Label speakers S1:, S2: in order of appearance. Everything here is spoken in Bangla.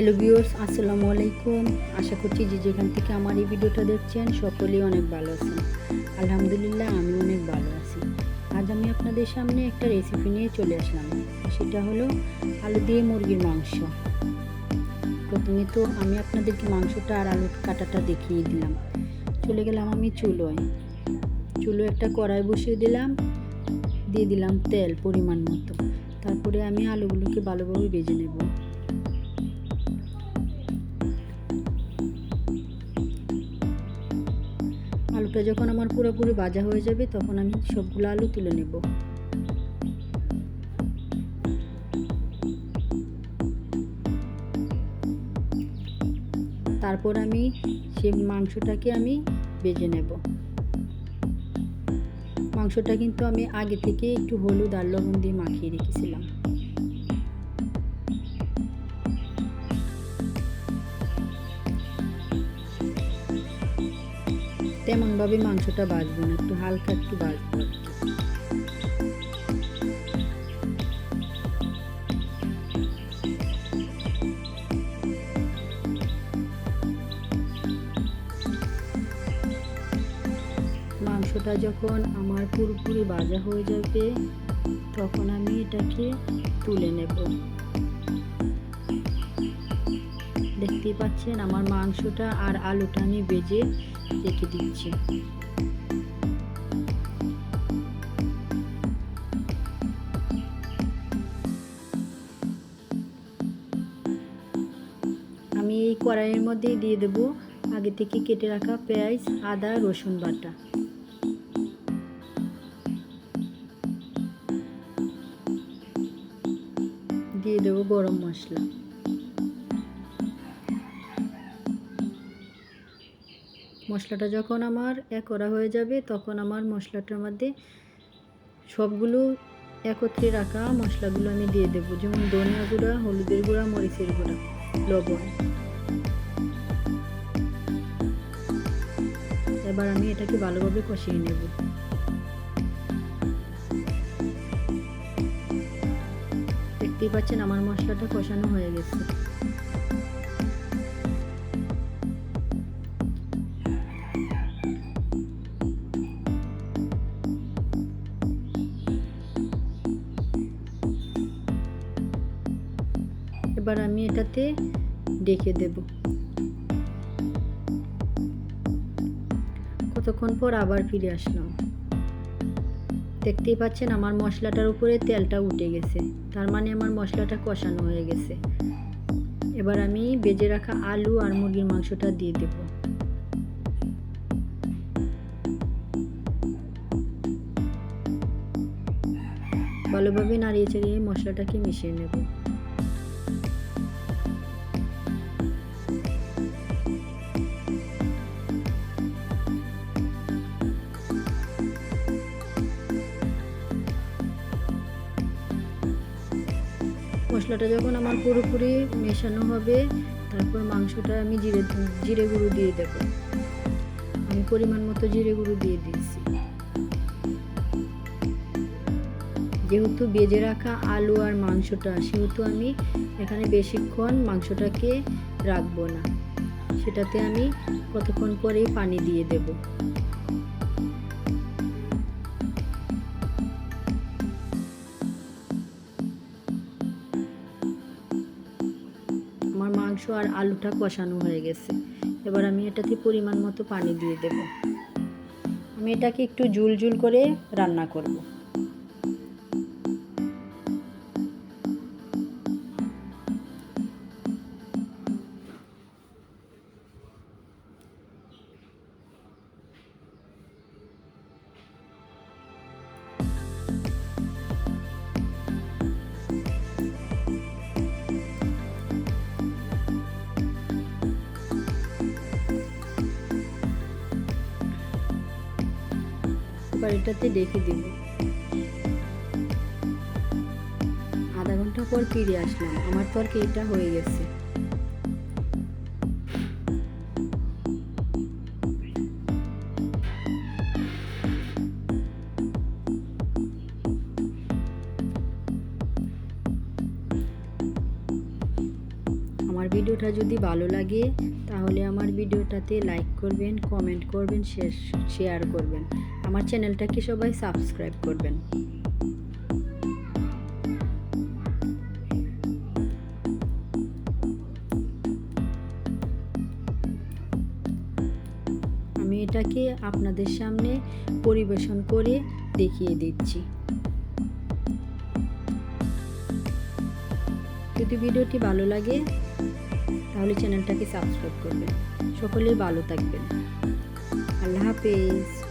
S1: হ্যালো ভিউয়ার্স আসসালামু আলাইকুম। আশা করছি যে যেখান থেকে আমার এই ভিডিওটা দেখছেন, সকলেই অনেক ভালো আছেন। আলহামদুলিল্লাহ, আমি অনেক ভালো আছি। আজ আমি আপনাদের সামনে একটা রেসিপি নিয়ে চলে আসলাম। সেটা হলো আলু দিয়ে মুরগির মাংস। প্রথমে তো আমি আপনাদেরকে মাংসটা আর আলুর কাটাটা দেখিয়ে দিলাম। চলে গেলাম আমি চুলোয়। চুলো একটা কড়াই বসিয়ে দিলাম। দিয়ে দিলাম তেল পরিমাণ মতো। তারপরে আমি আলুগুলোকে ভালোভাবে ভেজে নেব। আলুটা যখন আমার পুরোপুরি ভাজা হয়ে যাবে, তখন আমি সবগুলো আলু তুলে নেব। তারপর আমি সেই মাংসটাকে আমি ভেজে নেব। মাংসটা কিন্তু আমি আগে থেকে একটু হলুদ আর লবণ দিয়ে মাখিয়ে রেখেছিলাম। তেমনভাবে মাংসটা বাজবো না, একটু হালকা একটু বাজবো। মাংসটা যখন আমার পুরোপুরি ভাজা হয়ে যাবে, তখন আমি এটাকে তুলে নেব। দেখতেই পাচ্ছেন আমার মাংসটা আর আলুটা আমি বেজে রেখে দিচ্ছি। আমি এই কড়াইয়ের মধ্যেই দিয়ে দেব আগে থেকে কেটে রাখা পেঁয়াজ, আদা, রসুন বাটা। দিয়ে দেবো গরম মশলা। মশলাটা যখন আমার এক করা হয়ে যাবে, তখন আমার মশলাটার মধ্যে সবগুলো একত্রে রাখা মশলাগুলো আমি দিয়ে দেবো। যেমন ধনিয়া গুঁড়া, হলুদের গুঁড়া, মরিচের গুঁড়া, লবণ। এবার আমি এটাকে ভালোভাবে কষিয়ে নেব। দেখতেই পাচ্ছেন আমার মশলাটা কষানো হয়ে গেছে। এবার আমি এটাতে ডেকে দেব। কতক্ষণ পর আবার ফিরে আসলাম। দেখতেই পাচ্ছেন আমার মশলাটার উপরে তেলটা উঠে গেছে। তার মানে আমার মশলাটা কষানো হয়ে গেছে। এবার আমি বেজে রাখা আলু আর মুরগির মাংসটা দিয়ে দেব। ভালোভাবে নাড়িয়ে চাড়িয়ে মশলাটাকে মিশিয়ে নেব। মশলাটা যখন আমার পুরোপুরি মেশানো হবে, তারপর মাংসটা আমি জিরে জিরে গুঁড়ো দিয়ে দেব। আমি পরিমাণ মতো জিরে গুঁড়ো দিয়ে দিয়েছি। যেহেতু বেজে রাখা আলু আর মাংসটা, সেহেতু আমি এখানে বেশিক্ষণ মাংসটাকে রাখব না। সেটাতে আমি কতক্ষণ পরেই পানি দিয়ে দেবো। মাংস আর আলুটা কষানো হয়ে গেছে। এবার আমি এটাতে পরিমাণ মতো পানি দিয়ে দেব। আমি এটাকে একটু জুল জুল করে রান্না করব। এবার এটাতে দিব। আধা ঘণ্টা পর ফিরে আসলাম। আমার তরকারিটা হয়ে গেছে। ভিডিওটা যদি ভালো লাগে, তাহলে আমার ভিডিওটাতে লাইক করবেন কমেন্ট করবেন শেয়ার করবেন। আমার চ্যানেলটাকে সবাই সাবস্ক্রাইব করবেন। আমি এটাকে আপনাদের সামনে পরিবেশন করে দেখিয়ে দিচ্ছি। যদি ভিডিওটি ভালো লাগে তাহলে চ্যানেলটাকে সাবস্ক্রাইব করবেন। সকলেই ভালো থাকবেন। আল্লাহ হাফেজ।